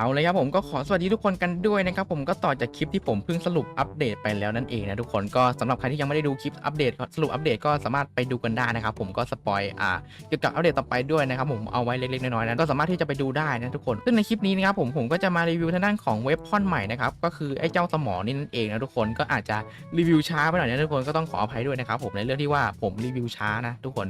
เอาเลยครับผมก็ขอสวัสดีทุกคนกันด้วยนะครับผมก็ต่อจากคลิปที่ผมเพิ่งสรุปอัปเดตไปแล้วนั่นเองนะทุกคนก็สำหรับใครที่ยังไม่ได้ดูคลิปอัปเดตสรุปอัปเดตก็สามารถไปดูกันได้นะครับผมก็สปอยอ่าเกี่ยวกับอัปเดตต่อไปด้วยนะครับผมเอาไว้เล็กๆน้อยๆนะก็สามารถที่จะไปดูได้นะทุกคนซึ่งในคลิปนี้นะครับผมผมก็จะมารีวิวทางด้านของเว็บพอนใหม่นะครับก็คือไอ้เจ้าสมอนี่นั่นเองนะทุกคนก็อาจจะรีวิวช้าไปหน่อยนะทุกคนก็ต้องขออภัยด้วยนะครับผมในเรื่องที่ว่าผมรีวิวช้านะทุกคน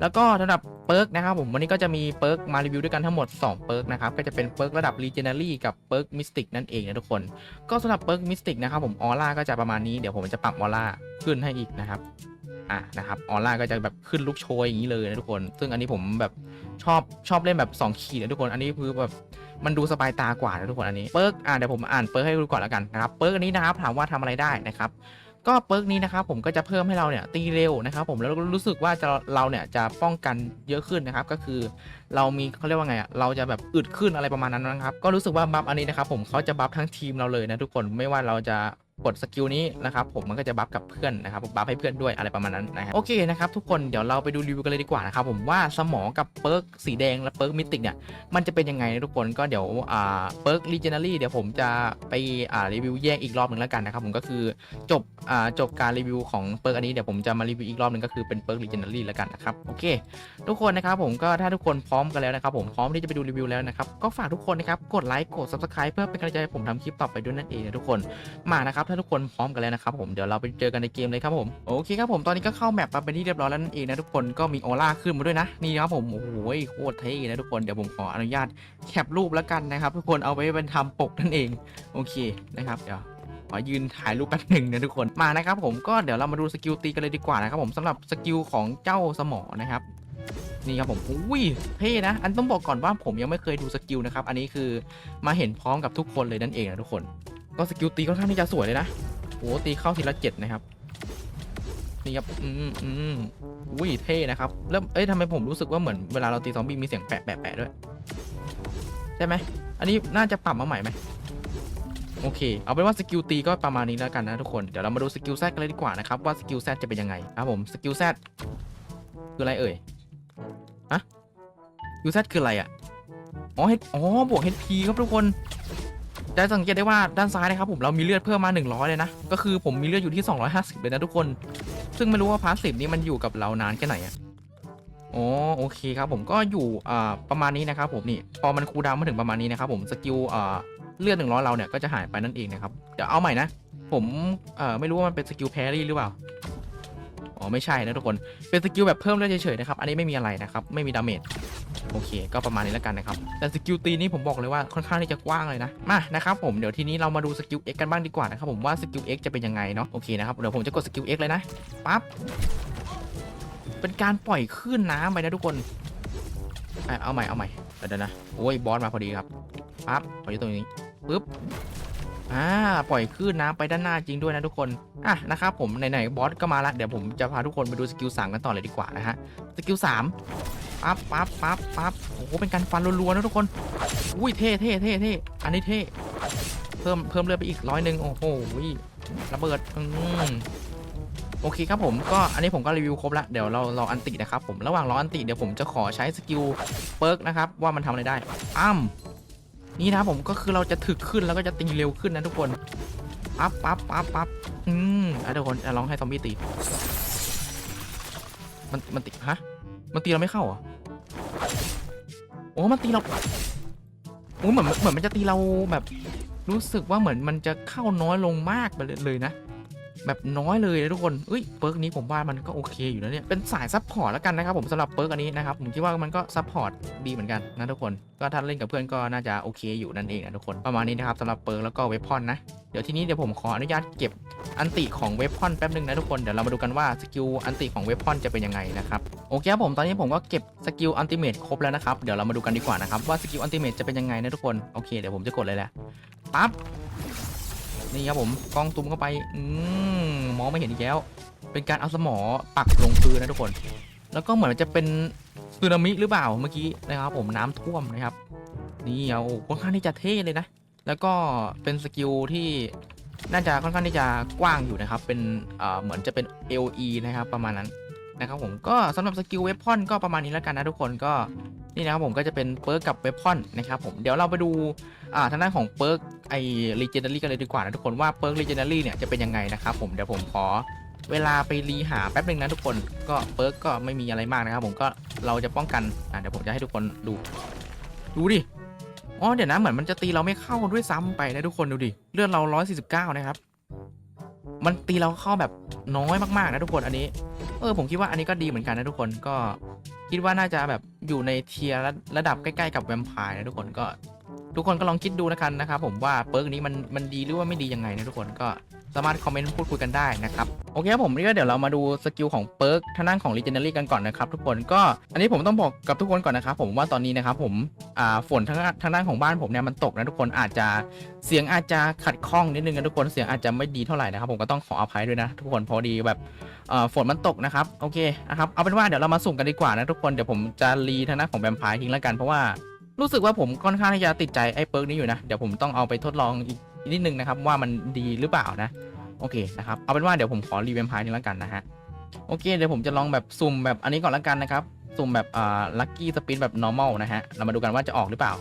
แล้วก็สำหรับเปิร์กนะครับผมวันนี้ก็จะมีเปิร์กมารีวิวด้วยกันทั้งหมด2เปิร์กนะครับก็จะเป็นเปิร์กระดับลิ่งกับเปิร์กมิสติกนั่นเองนะทุกคน ก็สำหรับเปิร์กมิสติกนะครับผมออร่าก็จะประมาณนี้ เดี๋ยวผมจะปรับออร่าขึ้นให้อีกนะครับอะนะครับออร่าก็จะแบบขึ้นลูกโชยอย่างนี้เลยนะทุกคน ซึ่งอันนี้ผมแบบชอบชอบเล่นแบบ 2 ขีดนะทุกคนอันนี้คือแบบมันดูสบายตากว่านะทุกคนอันนี้เปิร์กอะเดี๋ยวผมอ่านเปิร์กให้ดูก่อนแล้วกันนะครับเปิร์กอันนี้นะครับถามว่าทำอะไรได้นะครับ ก็เปิร์กนี้นะครับผมก็จะเพิ่มให้เราเนี่ยตีเร็วนะครับผมแล้วก็รู้สึกว่าจะเราเนี่ยจะป้องกันเยอะขึ้นนะครับ ก็คือเรามีเขาเรียกว่าไงอะเราจะแบบอึดขึ้นอะไรประมาณนั้นนะครับ ก็รู้สึกว่าบัฟอันนี้นะครับผมเขาจะบัฟทั้งทีมเราเลยนะทุกคนไม่ว่าเราจะ กดสกิลนี้นะครับผมมันก็จะบัฟกับเพื่อนนะครับบัฟให้เพื่อนด้วยอะไรประมาณนั้นนะครับโอเคนะครับทุกคนเดี๋ยวเราไปดูรีวิวกันเลยดีกว่านะครับผมว่าสมองกับเปิร์กสีแดงและเปิร์กมิติกเนี่ยมันจะเป็นยังไงนะทุกคนก็เดี๋ยวอ่าเปิร์กลีเจนารี่เดี๋ยวผมจะไปอ่ารีวิวแยกอีกรอบหนึ่งแล้วกันนะครับผมก็คือจบอ่าจบการรีวิวของเปิร์กอันนี้เดี๋ยวผมจะมารีวิวอีกรอบหนึ่งก็คือเป็นเปิร์กลีเจน d รี่แล้วกันนะครับโอเคทุกคนนะครับผมก็ถ้าทุกคนพร้อมกันแล้วนะครับผมพร้อมที่จะไปดูรีวิวแล้วนะครับก็ฝากทุกคนนะครับกดไลค์กด subscribe เพื่อเป็นกำลังใจให้ผมทำคลิปต่อไปด้วยนั่นเองนะทุกคนมานะครับถ้าทุกคนพร้อมกันแล้วนะครับผมเดี๋ยวเราไปเจอกันในเกมเลยครับผมโอเคครับผมตอนนี้ก็เข้าแมปมาเป็นที่เรียบร้อยแล้วนั่นเองนะทุกคนก็มีออร่าขึ้นมาด้วยนะนี่ครับผมโอ้โหโคตรเท่นะทุกคนเดี๋ยวผมขออนุญาตแคปรูปแล้วกันนะครับ ทุกคนเอาไว้เป็นทำปกนั่นเองโอเคนะครับเดี๋ยวขอยืนถ่ายรูปแป๊บหนึ่งนะทุกคนมานะครับผมก็เดี๋ยวเรามาดูสกิลตีกันเลยดีกว่านะครับผมสำหรับสกิลของเจ้าสมอนะครับนี่ครับผมอุ้ยเท่นะ อันต้องบอกก่อนว่าผมยังไม่เคยดูสกิลนะครับ อันนี้คือมาเห็นพร้อมกับทุกคนเลยนั่นเองนะทุกคน ก็สกิลตีค่อนข้างที่จะสวยเลยนะโอ้ตีเข้าทีละเจ็ดนะครับนี่ครับอืมอืมอุ้ยเท่นะครับแล้วเอ้ยทำไมผมรู้สึกว่าเหมือนเวลาเราตีซอมบี้มีเสียงแปะแปะแปะด้วยใช่ไหมอันนี้น่าจะปรับมาใหม่ไหมโอเค เอาเป็นว่าสกิลตีก็ประมาณนี้แล้วกันนะทุกคน เดี๋ยวเรามาดูสกิลแซดกันเลยดีกว่านะครับว่าสกิลแซดจะเป็นยังไงครับผมสกิลแซดคืออะไรเอ่ยฮะสกิลแซดคืออะไรอะอ๋อเฮดอ๋อบวก HP ครับทุกคน จะสังเกตได้ว่าด้านซ้ายนะครับผมเรามีเลือดเพิ่มมา 100 เลยนะ ก็คือผมมีเลือดอยู่ที่ 250 เลยนะทุกคน ซึ่งไม่รู้ว่าพาสซีฟนี้มันอยู่กับเรานานแค่ไหนอะอ๋อโอเคครับผมก็อยู่อ่าประมาณนี้นะครับผมนี่พอมันคูลดาวน์มาถึงประมาณนี้นะครับผมสกิลอ่าเลือดหนึ่งร้อยเราเนี่ยก็จะหายไปนั่นเองนะครับเดี๋ยวเอาใหม่นะ ผมเอ่อไม่รู้ว่ามันเป็นสกิลแพรี่หรือเปล่า อ๋อไม่ใช่นะทุกคนเป็นสกิลแบบเพิ่มเลือดเฉยๆนะครับอันนี้ไม่มีอะไรนะครับไม่มีดาเมจโอเค ก็ประมาณนี้แล้วกันนะครับแต่สกิลตีนี้ผมบอกเลยว่าค่อนข้างที่จะกว้างเลยนะมานะครับผมเดี๋ยวทีนี้เรามาดูสกิล X กันบ้างดีกว่านะครับผมว่าสกิล X จะเป็นยังไงเนาะโอเคนะครับเดี๋ยวผมจะกดสกิล X เลยนะปั๊บเป็นการปล่อยคลื่นน้ำไปนะทุกคนเอาใหม่เอาใหม่เดี๋ยวนะโอ้ยบอสมาพอดีครับปั๊บขออยู่ตรงนี้ปึ๊บ อ่าปล่อยคลื่นน้ำไปด้านหน้าจริงด้วยนะทุกคนอะนะครับผมไหนๆบอสก็มาละเดี๋ยวผมจะพาทุกคนไปดูสกิลสามกันต่อเลยดีกว่านะฮะสกิลสามปั๊บปั๊บปั๊บปั๊บโอ้โหเป็นการฟันรัวๆนะทุกคนอุ้ยเท่เท่เท่เท่อันนี้เท่เพิ่มเพิ่มเลือดไปอีกร้อยหนึ่งโอ้โหระเบิดอืมโอเคครับผมก็อันนี้ผมก็รีวิวครบละเดี๋ยวเรารออันตินะครับผมระหว่างรออันติเดี๋ยวผมจะขอใช้สกิลเปิร์กนะครับว่ามันทำอะไรได้อ้ำ นี่นะผมก็คือเราจะถึกขึ้นแล้วก็จะตีเร็วขึ้นนะทุกคนปั๊บปั๊บปั๊บปั๊บอืมอะทุกคนลองให้ซอมบี้ตี มันมันตีฮะ มันตีเราไม่เข้าเหรอโอ้มันตีเราโอ้เหมือนเหมือนมันจะตีเราแบบ รู้สึกว่าเหมือนมันจะเข้าน้อยลงมากไปเลยนะ แบบน้อยเลยนะทุกคนเอ้ยเปิร์กนี้ผมว่ามันก็โอเคอยู่นะเนี่ย เป็นสายซับพอร์ตแล้วกันนะครับผมสำหรับเปิร์กอันนี้นะครับผมคิดว่ามันก็ซับพอร์ตดีเหมือนกันนะทุกคน ก็ถ้าเล่นกับเพื่อนก็น่าจะโอเคอยู่นั่นเองนะทุกคนประมาณนี้นะครับสำหรับเปิร์กแล้วก็เวพอนนะเดี๋ยวทีนี้เดี๋ยวผมขออนุญาตเก็บอันติของเวพอนแป๊บนึงนะทุกคนเดี๋ยวเรามาดูกันว่าสกิลอันติของเวพอนจะเป็นยังไงนะครับโอเคครับผมตอนนี้ผมก็เก็บสกิลอันติเมทครบแล้วนะครับเดี๋ยวเรามาดูกันดีกว่านะครับว่าสกิลอันติเมทจะเป็นยังไงนะทุกคนโอเคเดี๋ยวผมจะกดเลยแหละปั๊บ นี่ครับผมกล้องตูมเข้าไปอืมมองไม่เห็นอีกแล้ว เป็นการเอาสมอปักลงพื้นนะทุกคน แล้วก็เหมือนจะเป็นสึนามิหรือเปล่าเมื่อกี้นะครับ ผมน้ำท่วมนะครับ นี่เอาค่อนข้างที่จะเท่เลยนะ แล้วก็เป็นสกิลที่น่าจะค่อนข้างที่จะกว้างอยู่นะครับ เป็นเอ่อเหมือนจะเป็น LE นะครับ ประมาณนั้นนะครับผมก็สำหรับสกิลเวพอนก็ประมาณนี้แล้วกันนะทุกคนก็ นี่นะครับผมก็จะเป็นเปิร์กกับเวพอนนะครับผมเดี๋ยวเราไปดูอ่าทางด้านของเปิร์กไอ้ legendary กันเลยดีกว่านะทุกคนว่าเปิร์ก legendary เนี่ยจะเป็นยังไงนะครับผมเดี๋ยวผมขอเวลาไปรีหาแป๊บหนึ่งนะทุกคนก็เปิร์กก็ไม่มีอะไรมากนะครับผมก็เราจะป้องกันอ่าเดี๋ยวผมจะให้ทุกคนดู ดูดิอ๋อเดี๋ยวนะเหมือนมันจะตีเราไม่เข้าด้วยซ้ำไปนะทุกคนดูดิเลือดเรา 149 นะครับ มันตีเราเข้าแบบน้อยมากๆนะทุกคนอันนี้ เออผมคิดว่าอันนี้ก็ดีเหมือนกันนะทุกคนก็คิดว่าน่าจะแบบอยู่ในเทียร์ระดับใกล้ๆกับแวมไพร์นะทุกคนก็ทุกคนก็ลองคิดดูนะครับนะครับผมว่าเปิร์กนี้มันมันดีหรือว่าไม่ดียังไงนะทุกคนก็สามารถคอมเมนต์พูดคุยกันได้นะครับ โอเคครับผมนี่ก็เดี๋ยวเรามาดูสกิลของเปิร์กทางด้านของ Legendary กันก่อนนะครับทุกคนก็อันนี้ผมต้องบอกกับทุกคนก่อนนะครับผมว่าตอนนี้นะครับผมอ่าฝนทางด้านทางด้านของบ้านผมเนี่ยมันตกนะทุกคนอาจจะเสียงอาจจะขัดข้องนิดนึงนะทุกคนเสียงอาจจะไม่ดีเท่าไหร่นะครับผมก็ต้องขออภัยด้วยนะทุกคนพอดีแบบอ่อฝนมันตกนะครับโอเคนะครับเอาเป็นว่าเดี๋ยวเรามาสุ่มกันดีกว่านะทุกคนเดี๋ยวผมจะรีทางด้านของแวมไพร์ทิ้งแล้วกันเพราะว่ารู้สึกว่าผมค่อนข้างที่จะติดใจไอ้เปิร์กนี้อยู่นะเดี๋ยวผมต้องเอาไปทดลองอีกนิดนึงนะครับว่ามันดีหรือเปล่านะ โอเคนะครับเอาเป็นว่าเดี๋ยวผมขอรีแวมไพร์ทิ้งแล้วกันนะฮะโอเคเดี๋ยวผมจะลองแบบสุ่มแบบอันนี้ก่อนแล้วกันนะครับสุ่มแบบอ่าลัคกี้สปินแบบ normal นะฮะเรามาดูกันว่าจะออกหรือเปล่า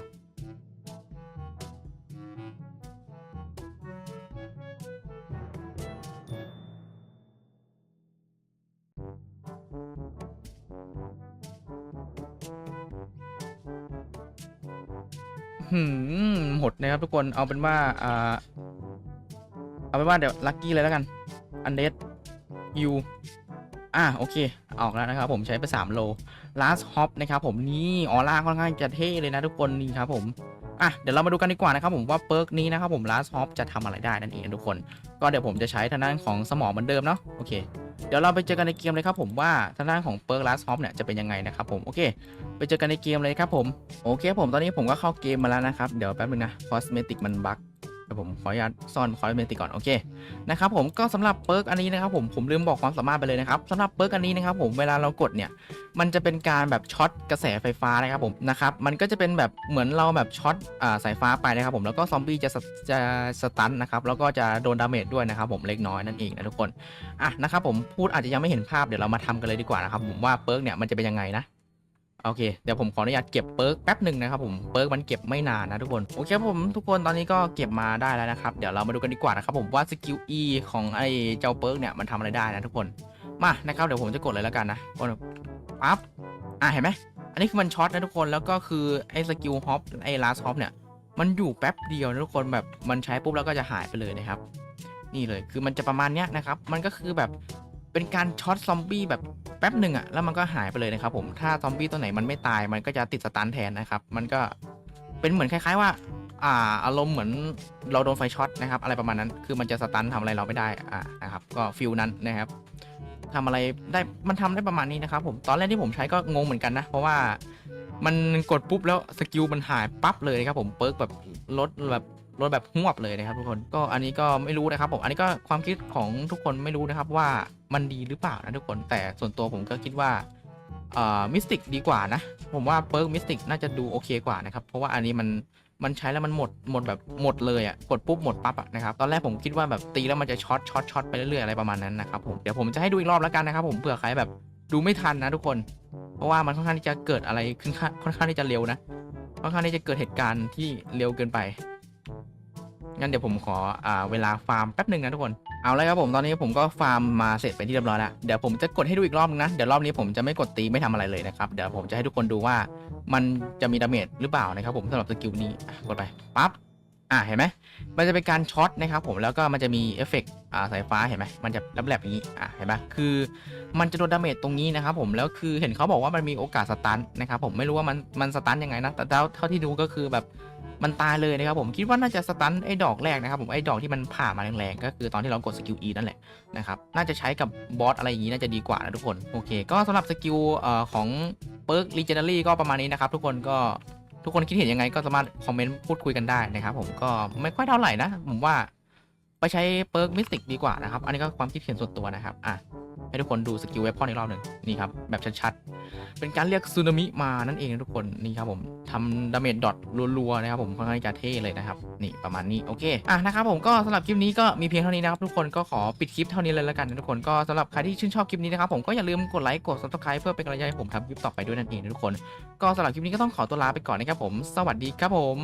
หืมหมดนะครับทุกคนเอาเป็นว่าอ่า เอาเป็นว่าเดี๋ยวลัคกี้เลยแล้วกันอันเดสยูอะโอเค ออกแล้วนะครับผมใช้ไป 3 โล last hop นะครับผมนี่ออร่าค่อนข้างจะเท่เลยนะทุกคนนี่ครับผมอะเดี๋ยวเรามาดูกันดีกว่านะครับผมว่าเปิร์กนี้นะครับผม last hop จะทำอะไรได้นั่นเองทุกคน ก็เดี๋ยวผมจะใช้ทางด้านของสมองเหมือนเดิมเนาะโอเคเดี๋ยวเราไปเจอกันในเกมเลยครับผมว่าทางด้านของเปิร์ก last hop เนี่ยจะเป็นยังไงนะครับผมโอเค ไปเจอกันในเกมเลยครับผมโอเคผมตอนนี้ผมก็เข้าเกมมาแล้วนะครับ เดี๋ยวแป๊บนึงนะคอสเมติกมันบั๊ก เดี๋ยวผมขออนุญาตซ่อนคอสเมติก่อนโอเคนะครับผมก็สำหรับเปิร์กอันนี้นะครับผมผมลืมบอกความสามารถไปเลยนะครับสำหรับเปิร์กอันนี้นะครับผมเวลาเรากดเนี่ยมันจะเป็นการแบบช็อตกระแสไฟฟ้านะครับผมนะครับมันก็จะเป็นแบบเหมือนเราแบบช็อตอ่าสายฟ้าไปนะครับผมแล้วก็ซอมบี้จะสจะสตันนะครับแล้วก็จะโดนดาเมจด้วยนะครับผมเล็กน้อยนั่นเองนะทุกคนอะนะครับผมพูดอาจจะยังไม่เห็นภาพเดี๋ยวเรามาทำกันเลยดีกว่านะครับผมว่าเปิร์กเนี่ยมันจะเป็นยังไงนะ โอเค เดี๋ยวผมขออนุญาตเก็บเปิร์กแป๊บหนึ่งนะครับผมเปิร์กมันเก็บไม่นานนะทุกคน โอเคผมทุกคนตอนนี้ก็เก็บมาได้แล้วนะครับ เดี๋ยวเรามาดูกันดีกว่านะครับผมว่าสกิล E ของไอ้เจ้าเปิร์กเนี่ยมันทำอะไรได้นะทุกคน มานะครับเดี๋ยวผมจะกดเลยแล้วกันนะกดปั๊บอะเห็นไหมอันนี้คือมันช็อตนะทุกคนแล้วก็คือไอ้สกิลฮอปไอ้ลาสฮอปเนี่ยมันอยู่แป๊บเดียวนะทุกคนแบบมันใช้ปุ๊บแล้วก็จะหายไปเลยนะครับ นี่เลยคือมันจะประมาณเนี้ยนะครับมันก็คือแบบเป็นการช็อตซอมบี้แบบ ป๊บหนึ่งอะแล้วมันก็หายไปเลยนะครับผมถ้าซอมบี้ตัวไหนมันไม่ตายมันก็จะติดสตันแทนนะครับ มันก็เป็นเหมือนคล้าย ๆว่าอ่าอารมณ์เหมือนเราโดนไฟช็อตนะครับ อะไรประมาณนั้นคือมันจะสตันทำอะไรเราไม่ได้อ่านะครับก็ฟิลนั้นนะครับทำอะไรได้มันทำได้ประมาณนี้นะครับผมตอนแรกที่ผมใช้ก็งงเหมือนกันนะ เพราะว่ามันกดปุ๊บแล้วสกิลมันหายปั๊บเลยครับผมเปิร์กแบบลดแบบ ลดแบบหวบเลยนะครับทุกคนก็อันนี้ก็ไม่รู้นะครับผมอันนี้ก็ความคิดของทุกคนไม่รู้นะครับว่ามันดีหรือเปล่านะทุกคนแต่ส่วนตัวผมก็คิดว่าเอ่อมิสติกดีกว่านะ ผมว่าเปิร์กมิสติกน่าจะดูโอเคกว่านะครับ เพราะว่าอันนี้มันมันใช้แล้วมันหมดหมดแบบหมดเลยอะ่ะกดปุ๊บหมดปั๊บอะนะครับตอนแรกผมคิดว่าแบบตีแล้วมันจะช็อตช็อตช็อตไปเรื่อยๆอะไรประมาณนั้นนะครับผมเดี๋ยวผมจะให้ดูอีกรอบแล้วกันนะครับผมเผื่อใครแบบดูไม่ทันนะทุกคน เพราะว่ามันค่อนข้างที่จะเกิดอะไรขึ้นค่อนข้างที่จะเร็วนะค่อนข้างที่จะเกิดเหตุการณ์ที่เร็วเกินไป งั้นเดี๋ยวผมขออ่าเวลาฟาร์มแป๊บหนึ่งนะทุกคน เอาเลยครับผมตอนนี้ผมก็ฟาร์มมาเสร็จเป็นที่เรียบร้อยแล้ว เดี๋ยวผมจะกดให้ดูอีกรอบนึงนะ เดี๋ยวรอบนี้ผมจะไม่กดตีไม่ทำอะไรเลยนะครับ เดี๋ยวผมจะให้ทุกคนดูว่ามันจะมีดาเมจหรือเปล่านะครับผมสำหรับสกิลนี้กดไปปั๊บ อ่าเห็นไหมมันจะเป็นการช็อตนะครับผมแล้วก็มันจะมีเอฟเฟกต์อ่าสายฟ้าเห็นไหมมันจะแลบๆอย่างนี้อ่าเห็นไหมคือมันจะโดนดาเมจตรงนี้นะครับผมแล้วคือเห็นเขาบอกว่ามันมีโอกาสสตันนะครับผมไม่รู้ว่ามันมันสตันยังไงนะแต่เท่าที่ดูก็คือแบบ มันตายเลยนะครับผมคิดว่าน่าจะสตันไอ้ดอกแรกนะครับผมไอ้ดอกที่มันผ่ามาแรงๆก็คือตอนที่เรากดสกิล E นั่นแหละนะครับน่าจะใช้กับบอสอะไรอย่างนี้น่าจะดีกว่านะทุกคนโอเค ก็สำหรับสกิลของเปิร์กลีเจนดารี่ก็ประมาณนี้นะครับทุกคนก็ทุกคนคิดเห็นยังไงก็สามารถคอมเมนต์พูดคุยกันได้นะครับผมก็ไม่ค่อยเท่าไหร่นะผมว่าไปใช้เปิร์กมิสติกดีกว่านะครับ อันนี้ก็ความคิดเห็นส่วนตัวนะครับ อะ ให้ทุกคนดูสกิลเวพอนอีกรอบหนึ่งนี่ครับแบบชัดๆ เป็นการเรียกซูนามิมานั่นเองทุกคนนี่ครับผมทำดาเมจดอทรัวๆนะครับผมค่อนข้างจะเท่เลยนะครับนี่ประมาณนี้โอเคอะนะครับผมก็สำหรับคลิปนี้ก็มีเพียงเท่านี้นะครับทุกคนก็ขอปิดคลิปเท่านี้เลยแล้วกันนะทุกคนก็สำหรับใครที่ชื่นชอบคลิปนี้นะครับผมก็อย่าลืมกดไลค์กด subscribe เพื่อเป็นกำลังใจให้ผมทำคลิปต่อไปด้วยนั่นเองนะทุกคน ก็สำหรับคลิปนี้ก็ต้องขอตัวลาไปก่อนนะครับผม สวัสดีครับผม